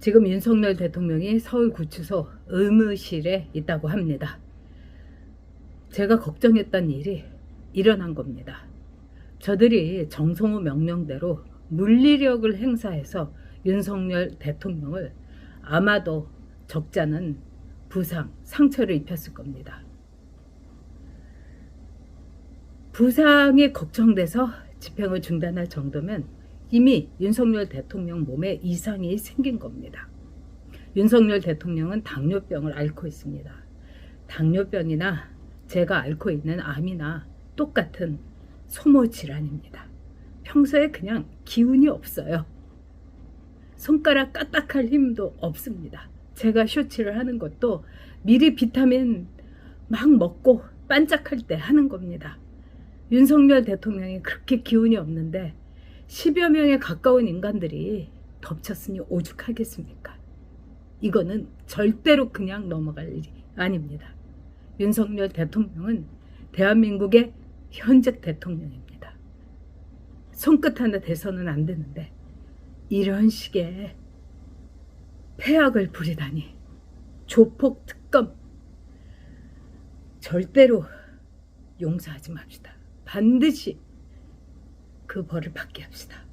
지금 윤석열 대통령이 서울구치소 의무실에 있다고 합니다. 제가 걱정했던 일이 일어난 겁니다. 저들이 정성호 명령대로 물리력을 행사해서 윤석열 대통령을 아마도 적자는 부상, 상처를 입혔을 겁니다. 부상이 걱정돼서 집행을 중단할 정도면 이미 윤석열 대통령 몸에 이상이 생긴 겁니다. 윤석열 대통령은 당뇨병을 앓고 있습니다. 당뇨병이나 제가 앓고 있는 암이나 똑같은 소모 질환입니다. 평소에 그냥 기운이 없어요. 손가락 까딱할 힘도 없습니다. 제가 쇼츠를 하는 것도 미리 비타민 막 먹고 반짝할 때 하는 겁니다. 윤석열 대통령이 그렇게 기운이 없는데 10여 명에 가까운 인간들이 덮쳤으니 오죽하겠습니까? 이거는 절대로 그냥 넘어갈 일이 아닙니다. 윤석열 대통령은 대한민국의 현직 대통령입니다. 손끝 하나 대서는 안 되는데 이런 식의 폐악을 부리다니 조폭 특검 절대로 용서하지 맙시다. 반드시 그 벌을 받게 합시다.